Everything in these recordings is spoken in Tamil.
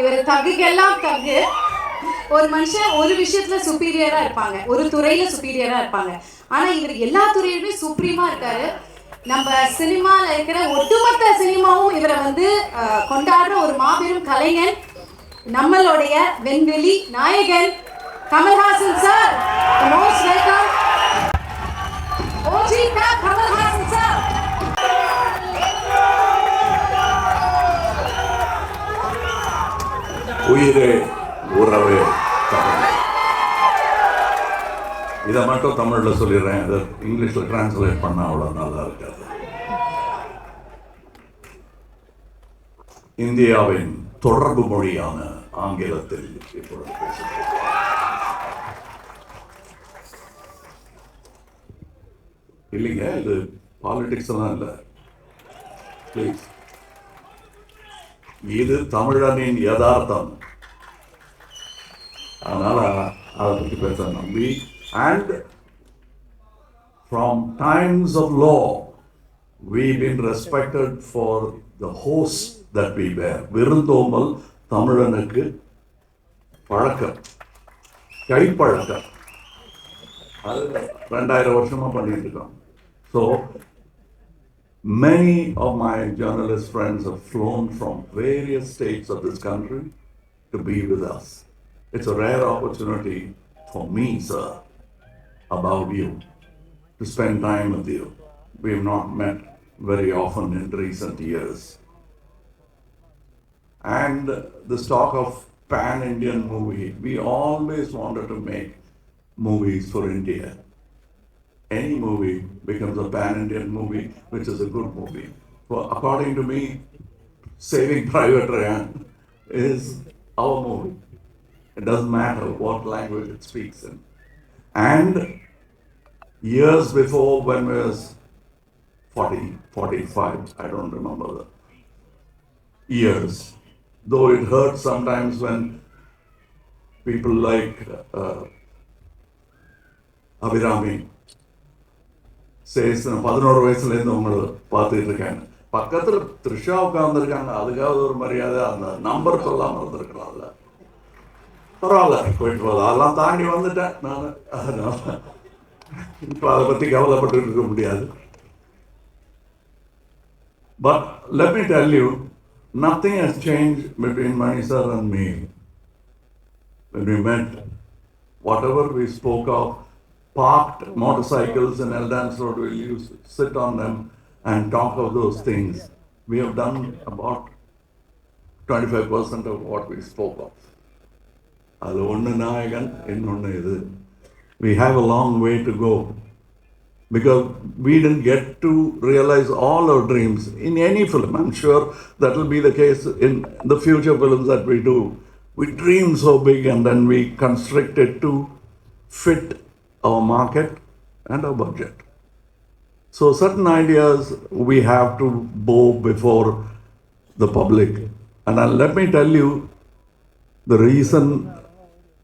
இவர் தகுக்கெல்லாம் தகு. ஒரு மனுஷன் ஒரு விஷயத்துல சுப்பீரியரா இருப்பாங்க. ஒரு துறையில சுப்பீரியரா இருப்பாங்க. ஆனா இவர் எல்லா துறையிலுமே சுப்ரீமா இருக்காரு. நம்ம சினிமால இருக்கிற ஒட்டுமொத்த சினிமாவும் இவரை வந்து கொண்டாடுற ஒரு மாபெரும் கலைஞன் நம்மளுடைய வெண்வெளி நாயகன் Kamal Haasan sir. Most welcome OG Kamal Haasan sir. உயிரே உறவே தமிழ் இதை மட்டும் தமிழில் சொல்லிடுறேன். இதை இங்கிலீஷில் டிரான்ஸ்லேட் பண்ண அவ்வளோ நல்லா இருக்காது. இந்தியாவின் தொடர்பு மொழியான ஆங்கிலத்தில் இப்பொழுது பேசுகிறேன் இல்லைங்க இது பாலிடிக்ஸ் எல்லாம் இல்லை. ப்ளீஸ் இது தமிழனின் யதார்த்தம். அதனால அதை பற்றி பேச நம்பி and from times of law we been respected for the host that we bear. விருந்தோம்பல் தமிழனுக்கு பழக்கம் கைப்பழக்கம். அது ரெண்டாயிரம் வருஷமாக பண்ணிட்டு இருக்கோம். So Many of my journalist friends have flown from various states of this country to be with us. It's a rare opportunity for me, sir, about you, to spend time with you. We have not met very often in recent years. And this talk of pan Indian movie, we always wanted to make movies for India any movie becomes a pan Indian movie, which is a good movie. Well, according to me, Saving Private Ryan is our movie. It doesn't matter what language it speaks in. And years before, when I was 40, 45, I don't remember the years, though it hurts sometimes when people like uh, Abhirami says பதினோரு வயசுலேருந்து உங்களை பார்த்துட்டு இருக்காங்க பக்கத்தில் த்ரிஷா உட்காந்துருக்காங்க அதுக்காவது ஒரு மரியாதை அந்த நம்பர் சொல்லாமல் இருந்திருக்கலாம்ல பரவாயில்ல போயிட்டு போதும் அதெல்லாம் தாண்டி வந்துட்டேன் நான். அதனால இப்போ அதை பற்றி கவலைப்பட்டு இருக்க முடியாது. But let me tell you nothing has change between Mani sir and me when we met whatever we spoke of parked motorcycles in Eldance Road, we'll use, sit on them and talk of those things. We have done about 25% of what we spoke of. அது ஒன்று நாயகன் இன்னொன்று இது we have a long way to go because we didn't get to realize all our dreams in any film. I'm sure that will be the case in the future films that we do. We dream so big and then we constrict it to fit our market and our budget. So certain ideas we have to bow before the public. And uh, let me tell you, the reason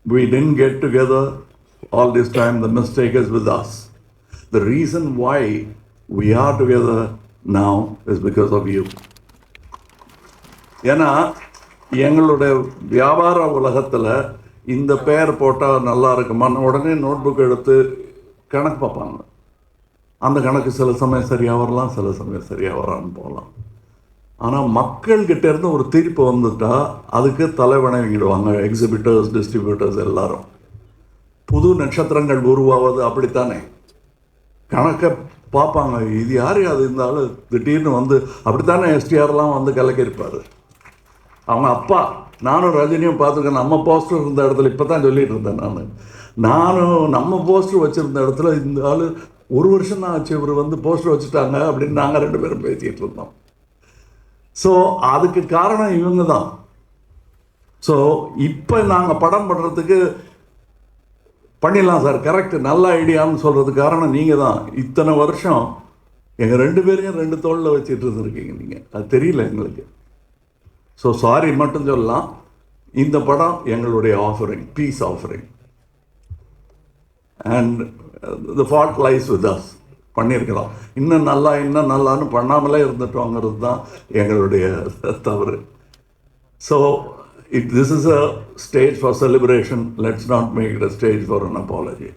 we didn't get together all this time, the mistake is with us. The reason why we are together now is because of you. ஏன்னா எங்களுடைய வியாபார உலகத்தில் இந்த பேர் போட்டால் நல்லா இருக்குமான்னு உடனே நோட் புக் எடுத்து கணக்கு பார்ப்பாங்க. அந்த கணக்கு சில சமயம் சரியாக வரலாம் சில சமயம் சரியாக வராமல் போகலாம். ஆனால் மக்கள்கிட்ட இருந்து ஒரு தீர்ப்பு வந்துட்டா அதுக்கு தலைவணங்கிடுவாங்க எக்ஸிபிட்டர்ஸ் டிஸ்ட்ரிபியூட்டர்ஸ் எல்லாரும். புது நட்சத்திரங்கள் உருவாவது அப்படித்தானே? கணக்கை பார்ப்பாங்க. இது யார்? அது இருந்தாலும் திடீர்னு வந்து அப்படித்தானே எஸ்டிஆர்லாம் வந்து கலக்கியிருப்பார்? அவங்க அப்பா நானும் ரஜினியும் பார்த்துருக்கேன். நம்ம போஸ்டர் இருந்த இடத்துல இப்போ தான் சொல்லிட்டு இருந்தேன் நான். நானும் நம்ம போஸ்டர் வச்சுருந்த இடத்துல இந்த ஆள் ஒரு வருஷம் தான் ஆச்சு இவர் வந்து போஸ்டர் வச்சுட்டாங்க அப்படின்னு நாங்கள் ரெண்டு பேரும் பேசிகிட்டு இருந்தோம். ஸோ அதுக்கு காரணம் இவங்க தான். ஸோ இப்போ நாங்கள் படம் பண்ணுறதுக்கு பண்ணிடலாம் சார் கரெக்ட் நல்ல ஐடியான்னு சொல்கிறதுக்கு காரணம் நீங்கள் தான். இத்தனை வருஷம் எங்கள் ரெண்டு பேரையும் ரெண்டு தோளில் வச்சுட்டு இருந்திருக்கீங்க நீங்கள் அது தெரியல எங்களுக்கு. ஸோ சாரி மட்டும் சொல்லலாம். இந்த படம் எங்களுடைய offering peace offering and the fault lies with us பண்ணியிருக்கிறோம். இன்னும் நல்லா இன்னும் நல்லான்னு பண்ணாமலே இருந்துட்டோங்கிறது தான் எங்களுடைய தவறு. So it this is a stage for celebration let's not make it a stage for an apology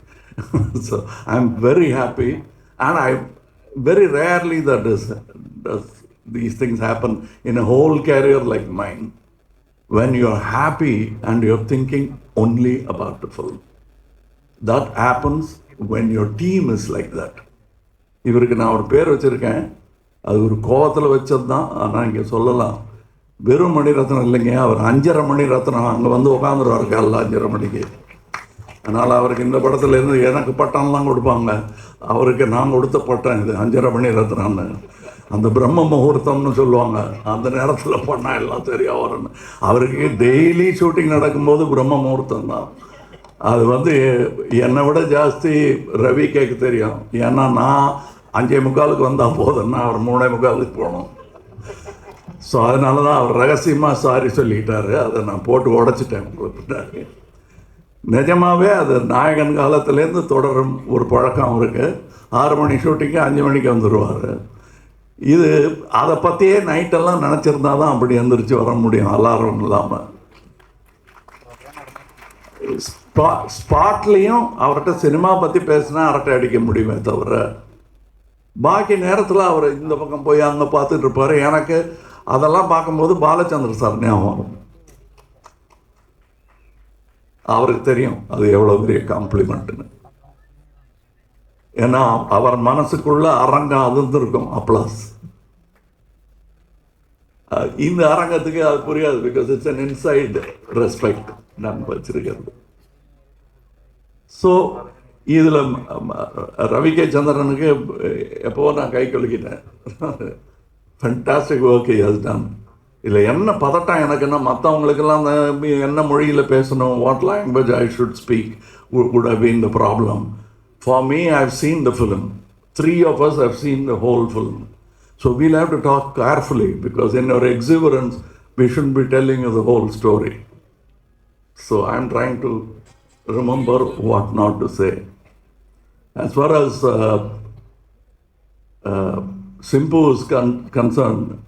so I am very happy and I very rarely that is does these things happen in a whole career like mine. When you're happy and you're thinking only about the film. That happens when your team is like that. இவருக்கு நான் ஒரு பேர் வச்சுருக்கேன். அது ஒரு கோவத்தில் வச்சது தான். ஆனால் இங்கே சொல்லலாம். வெறும் மணி ரத்னம் இல்லைங்க. அவர் அஞ்சரை மணி ரத்னம் அங்கே வந்து உட்காந்துருவார் காலைல அஞ்சரை மணிக்கு. அதனால் அவருக்கு இந்த படத்துலேருந்து எனக்கு பட்டம்லாம் கொடுப்பாங்க. அவருக்கு நான் கொடுத்த பட்டம் இது அஞ்சரை மணி ரத்னம்னு. அந்த பிரம்ம முகூர்த்தம்னு சொல்லுவாங்க. அந்த நேரத்தில் பண்ணால் எல்லாம் சரியாக வரும்னு. அவருக்கு டெய்லி ஷூட்டிங் நடக்கும்போது பிரம்ம முகூர்த்தம் தான். அது வந்து என்னை விட ஜாஸ்தி ரவி கேட்க தெரியும். ஏன்னா நான் அஞ்சே முக்காலுக்கு வந்தால் போதும்னா அவர் மூணே முக்காலுக்கு போகணும். ஸோ அதனால தான் அவர் ரகசியமாக சாரி சொல்லிக்கிட்டாரு அதை நான் போட்டு உடச்சிட்டேன் உங்களுக்கு நிஜமாகவே அது நாயகன் காலத்துலேருந்து தொடரும் ஒரு பழக்கம் அவருக்கு. ஆறு மணி ஷூட்டிங்கு அஞ்சு மணிக்கு வந்துடுவார் இது அதை பற்றியே நைட்டெல்லாம் நினச்சிருந்தா தான் அப்படி எந்திரிச்சு வர முடியும் அலாரம் இல்லாமல் ஸ்பா ஸ்பாட்லேயும் அவர்கிட்ட சினிமா பற்றி பேசினா அரட்டை அடிக்க முடியுமே தவிர பாக்கி நேரத்தில் அவர் இந்த பக்கம் போய் அங்கே பார்த்துட்டு இருப்பார். எனக்கு அதெல்லாம் பார்க்கும்போது பாலச்சந்திர சார் ஞாபகம் அவருக்கு தெரியும் அது எவ்வளோ பெரிய காம்ப்ளிமெண்ட்டுன்னு ஏன்னா அவர் மனசுக்குள்ள அரங்கம் அதிர்ந்திருக்கும் அப்ளாஸ் இந்த அரங்கத்துக்கு அது புரியாது because it's an inside respect நான் வச்சிருக்கிறது. ஸோ இதில் ரவி கே சந்திரனுக்கு எப்போ நான் கை கொலுக்கிட்டேன் ஃபண்டாஸ்டிக் ஒர்க் ஹஸ் டன் இல்லை என்ன பதட்டம் எனக்குன்னா மற்றவங்களுக்கெல்லாம் அந்த என்ன மொழியில் பேசணும் what language I should speak would have been the problem For me, I've seen the film. Three of us have seen the whole film. So we'll have to talk carefully because in our exuberance, we shouldn't be telling you the whole story. So I'm trying to remember what not to say. As far as uh, uh, Simpu is con- concerned,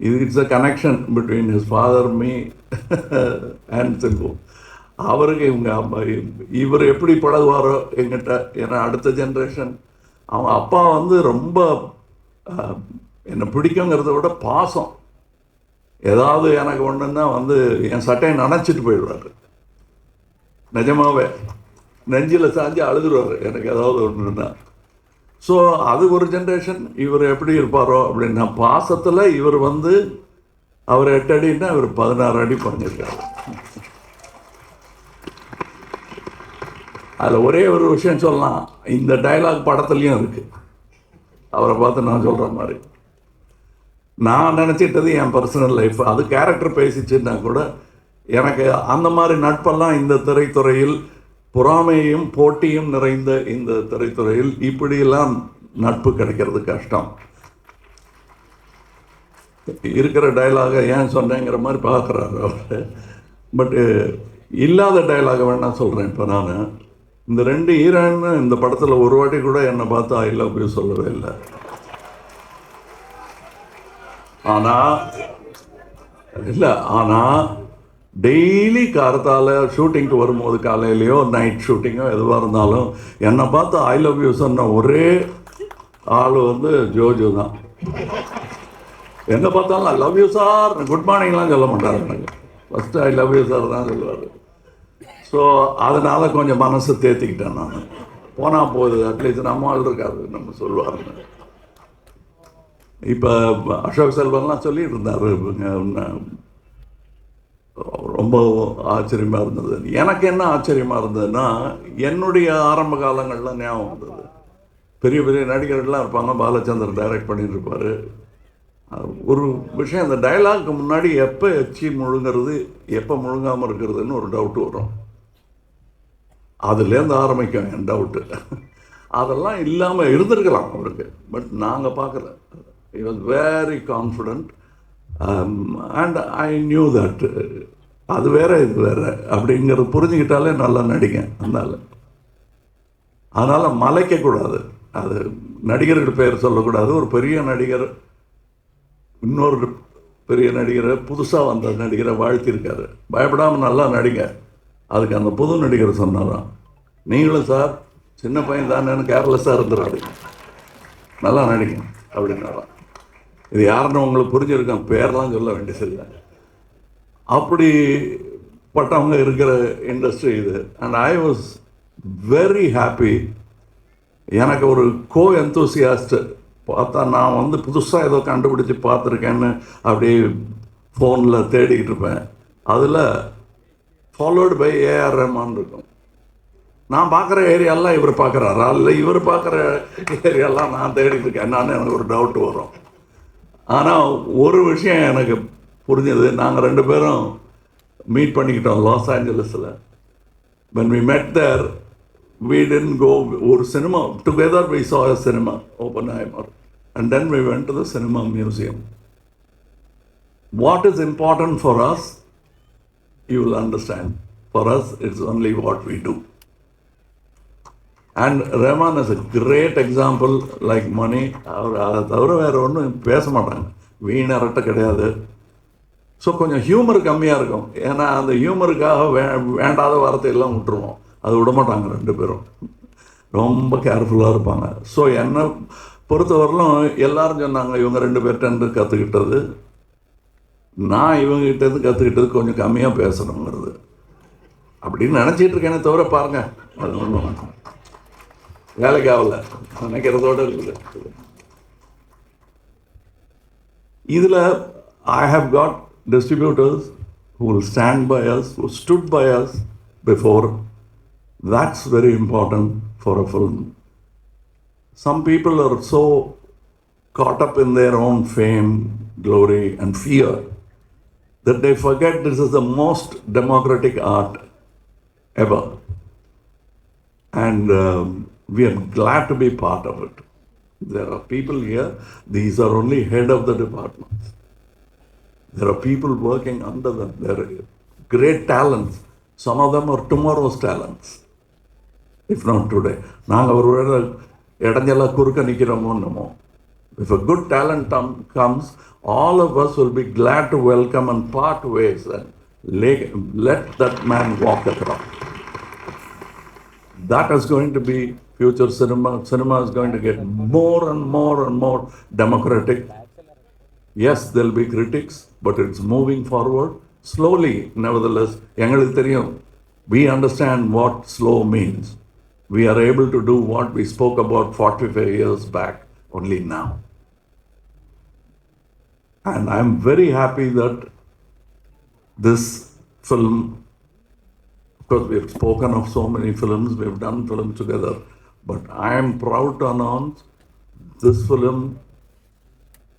it's a connection between his father, me, and Simpu. அவருக்கு இவங்க அம்மா இவர் எப்படி பழகுவாரோ எங்கிட்ட ஏன்னா அடுத்த ஜென்ரேஷன் அவன் அப்பா வந்து ரொம்ப என்னை பிடிக்குங்கிறத விட பாசம். ஏதாவது எனக்கு ஒன்றுன்னா வந்து என் சட்டையை நனைச்சிட்டு போயிடுவார். நிஜமாவே. நெஞ்சில் சாஞ்சு அழுதுருவார் எனக்கு ஏதாவது ஒன்றுன்னா ஸோ அது ஒரு ஜென்ரேஷன் இவர் எப்படி இருப்பாரோ அப்படின்னா பாசத்தில் இவர் வந்து அவர் எட்டு அடின்னா இவர் பதினாறு அடி பண்ணியிருக்காரு அதில் ஒரே ஒரு விஷயம் சொல்லலாம். இந்த டயலாக் படத்துலையும் இருக்குது அவரை பார்த்து நான் சொல்கிற மாதிரி. நான் நினச்சிட்டது என் பர்சனல் லைஃப் அது கேரக்டர் பேசிச்சுன்னா கூட எனக்கு அந்த மாதிரி நட்பெல்லாம் இந்த திரைத்துறையில் பொறாமையும் போட்டியும் நிறைந்த இந்த திரைத்துறையில் இப்படியெல்லாம் நட்பு கிடைக்கிறது கஷ்டம். இருக்கிற டயலாகை ஏன் சொன்னேங்கிற மாதிரி பார்க்குறாரு அவர். பட்டு இல்லாத டயலாகை வேணால் சொல்கிறேன் இப்போ நான். இந்த ரெண்டு ஹீரோயின் இந்த படத்தில் ஒரு வாட்டி கூட என்னை பார்த்து ஐ லவ் யூ சொல்லவே இல்லை. ஆனால் இல்லை ஆனால் டெய்லி காரத்தால் ஷூட்டிங்க்கு வரும்போது காலையிலையோ நைட் ஷூட்டிங்கோ எதுவாக இருந்தாலும் என்னை பார்த்து ஐ லவ் யூ சொன்ன ஒரே ஆள் வந்து ஜோஜோ தான். எங்கே பார்த்தாலும் I love you sir good மார்னிங்லாம் சொல்ல மாட்டார் எனக்கு. First I love you sir தான் சொல்லுவார். ஸோ அதனால் கொஞ்சம் மனசு தேத்திக்கிட்டேன் நான். போனால் போகுது அட்லீஸ்ட் நம்ம ஆள் இருக்காது நம்ம சொல்லுவாருன்னு இப்போ அசோக் செல்வன்லாம் சொல்லிட்டு இருந்தார் ரொம்ப ஆச்சரியமாக இருந்தது. எனக்கு என்ன ஆச்சரியமாக இருந்ததுன்னா என்னுடைய ஆரம்ப காலங்களில் ஞாபகம் வந்தது. பெரிய பெரிய நடிகர்கள்லாம் இருப்பாங்க பாலச்சந்தர் டைரக்ட் பண்ணிட்டு ஒரு விஷயம் அந்த டைலாக்கு முன்னாடி எப்போ எச்சி முழுங்கிறது எப்போ முழுங்காமல் இருக்கிறதுன்னு ஒரு டவுட் வரும். அதுலேருந்து ஆரம்பிக்கும் என் டவுட்டு அதெல்லாம் இல்லாமல் இருந்திருக்கலாம் அவருக்கு. பட் நாங்கள் பார்க்கல. He was very confident and I knew that அது வேற இது வேற அப்படிங்கிறத புரிஞ்சுக்கிட்டாலே நல்லா நடிங்க அதனால். அதனால் மலைக்கக்கூடாது அது நடிகர்கள் பெயர் சொல்லக்கூடாது. ஒரு பெரிய நடிகர் இன்னொரு பெரிய நடிகரை புதுசாக வந்த நடிகரை வாழ்த்தியிருக்காரு பயப்படாமல் நல்லா நடிங்க. அதுக்கு அந்த புது நடிகர் சொன்னாராம் நீங்களும் சார் சின்ன பையன் தானேன்னு கேர்லெஸ்ஸாக இருந்துடாது நல்லா நடிக்கும் அப்படின்னாராம். இது யாருன்னு உங்களுக்கு புரிஞ்சிருக்கேன் பேர்லாம் சொல்ல வேண்டியதில்லை. அப்படி பட்டவங்க இருக்கிற இண்டஸ்ட்ரி இது. And I was very happy எனக்கு ஒரு கோ எந்தூசியாஸ்ட் பார்த்தா நான் வந்து புதுசாக ஏதோ கண்டுபிடிச்சி பார்த்துருக்கேன்னு அப்படியே ஃபோனில் தேடிக்கிட்டு இருப்பேன். அதில் ஃபாலோடு பை ஏஆர் ரஹ்மான் இருக்கும். நான் பார்க்குற ஏரியாலாம் இவர் பார்க்குறாரா? இல்லை இவர் பார்க்குற ஏரியாலாம் நான் தேடிட்டு இருக்கேன். நான் எனக்கு ஒரு டவுட் வரும். ஆனால் ஒரு விஷயம் எனக்கு புரிஞ்சது. நாங்கள் ரெண்டு பேரும் மீட் பண்ணிக்கிட்டோம் லாஸ் ஏஞ்சலஸில் வென் வி மெட் தேர் we டென் கோ ஒரு cinema together we saw cinema open Oppenheimer. And and then went went the cinema museum what is important for us you will understand. For us it's only what we do. And Rahman is a great example like money அவர் அதை தவிர வேறு ஒன்றும் பேச மாட்டாங்க. வீண் அரட்டை கிடையாது. ஸோ கொஞ்சம் ஹியூமர் கம்மியாக இருக்கும். ஏன்னா அந்த ஹியூமருக்காக வே வேண்டாத வார்த்தையெல்லாம் விட்டுருவோம். அது விட மாட்டாங்க ரெண்டு பேரும். ரொம்ப கேர்ஃபுல்லாக இருப்பாங்க. ஸோ என்னை பொறுத்தவரையிலும் எல்லாரும் சொன்னாங்க இவங்க ரெண்டு பேர்கிட்ட கற்றுக்கிட்டது நான் இவங்ககிட்டேருந்து கற்றுக்கிட்டது கொஞ்சம் கம்மியாக பேசணுங்கிறது அப்படின்னு நினச்சிட்டு இருக்கேனே தவிர பாருங்க அது ஒன்றும் வேலைக்கு ஆகல நினைக்கிறதோட இருக்குது இதில் I have got distributors who will stand by us, who stood by us before. That's very important for a film. Some people are so caught up in their own fame, glory, and fear that they forget this is the most democratic art ever. And um, we are glad to be part of it. There are people here, these are only head of the departments. There are people working under them. There are great talents. Some of them are tomorrow's talents, if not today. நாங்கள் ஒரு வேளை இடைஞ்சலாக குறுக்க நிற்கிறோமோ என்னமோ if a good talent tom- comes, all of us will be glad to welcome and part ways and let that man walk across. That is going to be future cinema. Cinema is going to get more and more and more democratic. Yes, there'll be critics, but it's moving forward slowly. Nevertheless, we understand what slow means. We are able to do what we spoke about 45 years back only now. And I'm very happy that this film, of course, we've spoken of so many films, we've done films together, but I am proud to announce this film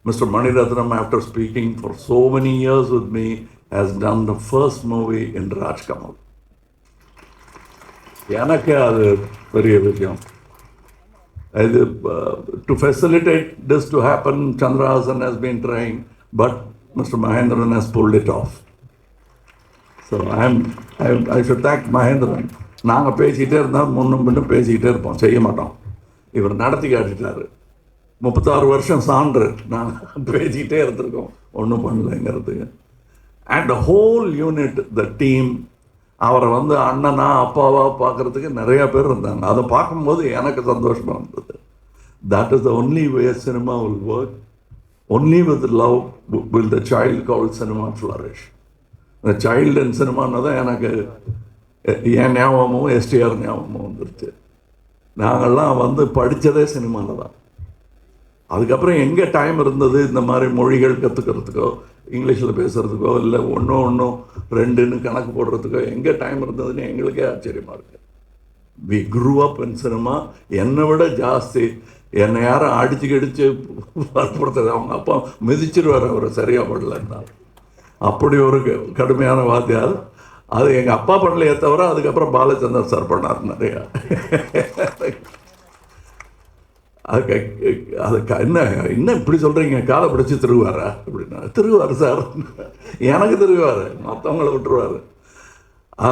Mr. Maniratnam, after speaking for so many years with me, has done the first movie in Raj Kamal. எனக்கு அது பெரிய விஷயம் இது to facilitate this to happen Chandrahasan has been trying but mister has pulled it it off so am, I I should thank Mahendran. நாங்கள் பேசிக்கிட்டே இருந்தால் முன்னும் பின்னும் பேசிக்கிட்டே இருப்போம். செய்ய மாட்டோம். இவர் நடத்தி காட்டிட்டார். முப்பத்தாறு வருஷம் சான்று நாங்கள் பேசிக்கிட்டே இருந்திருக்கோம். ஒன்றும் பண்ணலைங்கிறது. And whole unit the team அவரை வந்து அண்ணனா அப்பாவா பார்க்கறதுக்கு நிறையா பேர் இருந்தாங்க. அதை பார்க்கும்போது எனக்கு சந்தோஷமாக இருந்தது. That is the only way cinema will work only with love will the child call cinema flourish இந்த சைல்டு அண்ட் சினிமான்னு தான் எனக்கு என் ஞாபகமும் எஸ்டிஆர் ஞாபகமும் வந்துருச்சு நாங்கள்லாம் வந்து படித்ததே சினிமாவில் தான். அதுக்கப்புறம் எங்கே டைம் இருந்தது? இந்த மாதிரி மொழிகள் கற்றுக்கிறதுக்கோ இங்கிலீஷில் பேசுகிறதுக்கோ இல்லை ஒன்றும் ஒன்றும் ரெண்டுன்னு கணக்கு போடுறதுக்கோ எங்கே டைம் இருந்ததுன்னு எங்களுக்கே ஆச்சரியமாக இருக்குது we grew up in cinema என்னை விட ஜாஸ்தி என்னை யாரும் அடித்து கடித்து வற்புறுத்தது அவங்க அப்பா மிதிச்சிருவார் அவர் சரியாக படலன்னா. அப்படி ஒரு க- கடுமையான வாத்தியார். அது எங்கள் அப்பா பண்ணலையே தவிர அதுக்கப்புறம் பாலச்சந்தர் சார் பண்ணார் நிறையா. அது அது என்ன என்ன இப்படி சொல்கிறீங்க காலை பிடிச்சி திருவாரா அப்படின்னா திருவார் சார். எனக்கு திருவார் மற்றவங்கள விட்டுருவார்.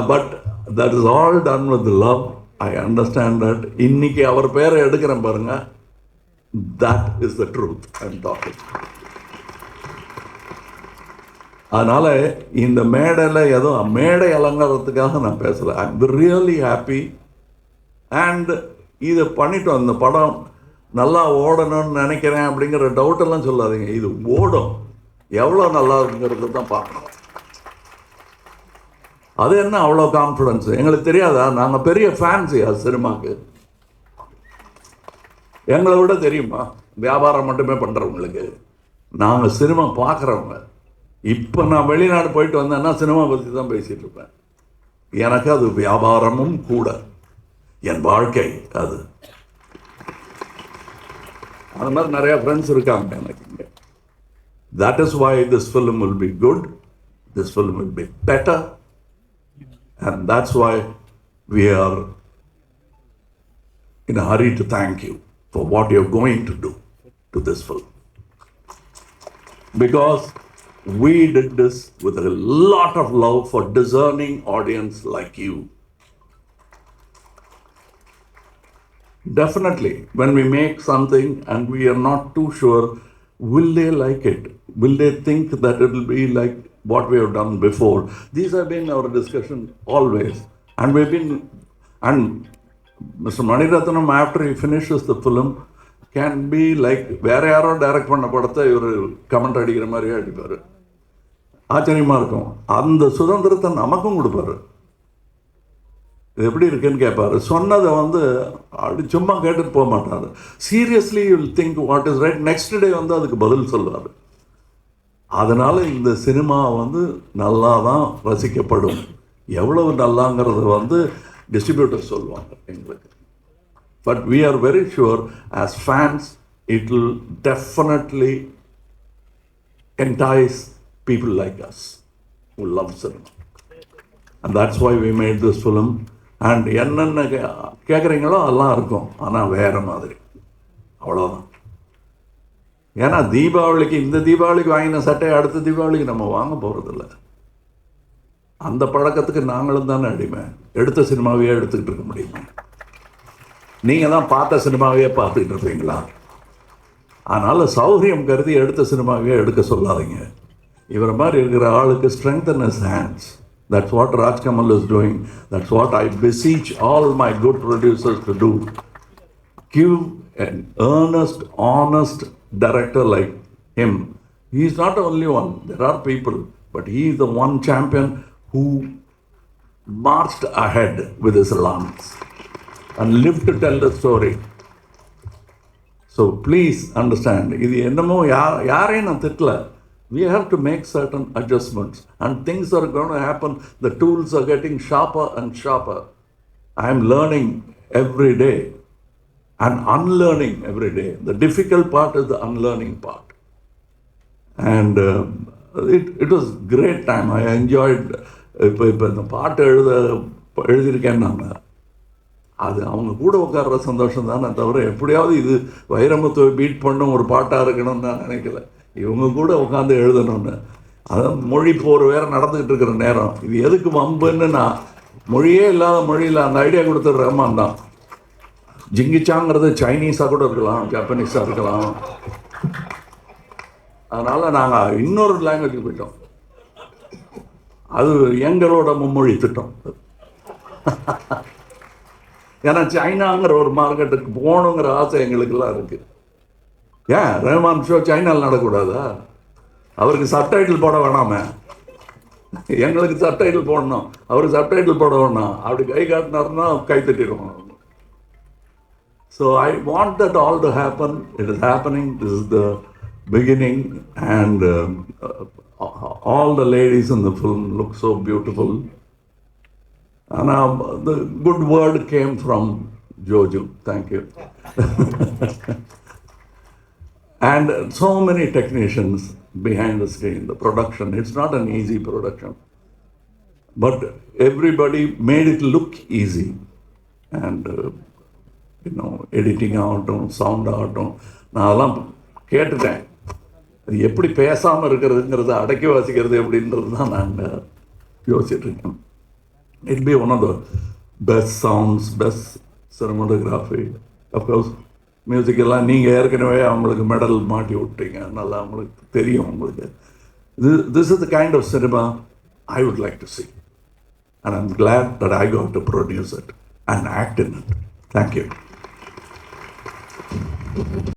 But that is all done with love I understand that இன்றைக்கி அவர் பேரை எடுக்கிறேன் பாருங்கள் that is the truth I'm talking அதனால் இந்த மேடையில் ஏதோ மேடை அலங்காரத்துக்காக நான் பேசலை. ஐ ரியலி ஹாப்பி அண்ட் இதை பண்ணிட்டோம். இந்த படம் நல்லா ஓடணும்னு நினைக்கிறேன் அப்படிங்கிற டவுட்டெல்லாம் சொல்லாதீங்க. இது ஓடும். எவ்வளோ நல்லா இருக்குங்கிறது தான் பார்க்கணும். அது என்ன அவ்வளோ கான்ஃபிடன்ஸ் எங்களுக்கு தெரியாதா? நாங்கள் பெரிய ஃபேன்ஸியா சினிமாவுக்கு எங்களை விட தெரியுமா? வியாபாரம் மட்டுமே பண்ணுறவங்களுக்கு நாங்கள் சினிமா பார்க்குறவங்க. இப்போ நான் வெளிநாடு போயிட்டு வந்தேன்னா சினிமா பற்றி தான் பேசிகிட்டு இருப்பேன். எனக்கு அது வியாபாரமும் கூட. என் வாழ்க்கை அது. அது மாதிரி நிறைய ஃப்ரெண்ட்ஸ் இருக்காங்க எனக்கு இங்கே. That is why this film will be good this film will be better and that's why we are in hurry to thank you for what you're going to do to this film. Because we did this with a lot of love for discerning audience like you. Definitely, when we make something and we are not too sure, will they like it? Will they think that it will be like what we have done before? These have been our discussion always. And we've been, and mister Mani Ratnam after he finishes the film can be like வேற யாரோ டைரக்ட் பண்ண படத்தை இவர் கமெண்ட் அடிக்கிற மாதிரியே அடிப்பார். ஆச்சரியமா இருக்கும். அந்த சுதந்திரத்தை நமக்கும் கொடுப்பாரு. இது எப்படி இருக்குன்னு கேட்பாரு சொன்னதை வந்து அப்படி சும்மா கேட்டுட்டு போக மாட்டார். Seriously you think what is right next day வந்து அதுக்கு பதில் சொல்வார். அதனால இந்த சினிமா வந்து நல்லா தான் ரசிக்கப்படும். எவ்வளவு நல்லாங்கிறது வந்து டிஸ்ட்ரிபியூட்டர் சொல்லுவாங்க எங்களுக்கு. But we are very sure as fans it will definitely entice people like us who love that's And that's why we made this film. என்னென்ன கே- கேட்குறீங்களோ அதெல்லாம் இருக்கும். ஆனால் வேற மாதிரி. அவ்வளோதான் ஏன்னா தீபாவளிக்கு இந்த தீபாவளிக்கு வாங்கின சட்டையை அடுத்த தீபாவளிக்கு நம்ம வாங்க போகிறதில்ல அந்த பழக்கத்துக்கு நாங்களும் தானே அடிமை. எடுத்த சினிமாவையே எடுத்துக்கிட்டு இருக்க முடியுமா? நீங்கள் தான் பார்த்த சினிமாவையே பார்த்துக்கிட்டு இருப்பீங்களா? அதனால் சௌகரியம் கருதி எடுத்த சினிமாவையே எடுக்க சொல்லாதீங்க. இவரை மாதிரி இருக்கிற ஆளுக்கு strength in his that's what Rajkamal is doing that's what I beseech all my good producers to do give an earnest honest director like him. He is not the only one. There are people but he is the one champion. Who marched ahead with his lance and lived to tell the story so please understand இது என்னமோ யார் யாரையும் நான் திட்டல we have to make certain adjustments and things are going to happen the tools are getting sharper and sharper i am learning every day and unlearning every day the difficult part is the unlearning part and um, it, it was great time i enjoyed இப்போ இப்போ இந்த பாட்டு எழுத எழுதியிருக்கேன் நான். அது அவங்க கூட உட்கார்ற சந்தோஷம் தானே தவிர எப்படியாவது இது வைரமுத்துவை பீட் பண்ணும் ஒரு பாட்டாக இருக்கணும்னு நான் நினைக்கல. இவங்க கூட உட்காந்து எழுதணும்னு. அதான் மொழி போர் வேற நடந்துக்கிட்டு இருக்கிற நேரம். இது எதுக்கு வம்புன்னு நான் மொழியே இல்லாத மொழியில் அந்த ஐடியா கொடுத்தது ரஹ்மான் தான். ஜிங்கிச்சாங்கிறது சைனீஸாக கூட இருக்கலாம் ஜப்பனீஸாக இருக்கலாம். அதனால் நாங்கள் இன்னொரு லாங்குவேஜுக்கு போயிட்டோம். அது எங்களோட மும்மொழி திட்டம். ஏன்னா சைனாங்கிற ஒரு மார்க்கெட்டுக்கு போகணுங்கிற ஆசை எங்களுக்கெல்லாம் இருக்குது ஏன்? ரஹ்மான் ஷோ சைனாவில் நடக்கூடாதா அவருக்கு சப்டைட்டில் போட வேணாமே. எங்களுக்கு சப்டைட்டில் போடணும். அவருக்கு சப்டைட்டில் போட வேணாம். அப்படி கை காட்டினாருன்னா கை தட்டிடுவோம். So I want that all to happen it is happening this is the beginning and All the ladies in the film look so beautiful ஆனால் the good word came from Joju. Thank you. and so many technicians behind the screen, the production. It's not an easy production. But everybody made it look easy. And, uh, you know, editing ஆகட்டும் சவுண்ட் ஆகட்டும் நான் அதெல்லாம் கேட்டுட்டேன் அது எப்படி பேசாமல் இருக்கிறதுங்கிறத அடக்கி வாசிக்கிறது அப்படின்றது தான் நாங்கள் யோசிச்சுட்ருக்கோம் it be one of the best sounds best cinematography of course மியூசிக்கெல்லாம் நீங்கள் ஏற்கனவே அவங்களுக்கு மெடல் மாட்டி விட்டீங்க நல்லா அவங்களுக்கு தெரியும் உங்களுக்கு this is the kind of cinema I would like to see and I'm glad that I got to produce it and act in it thank you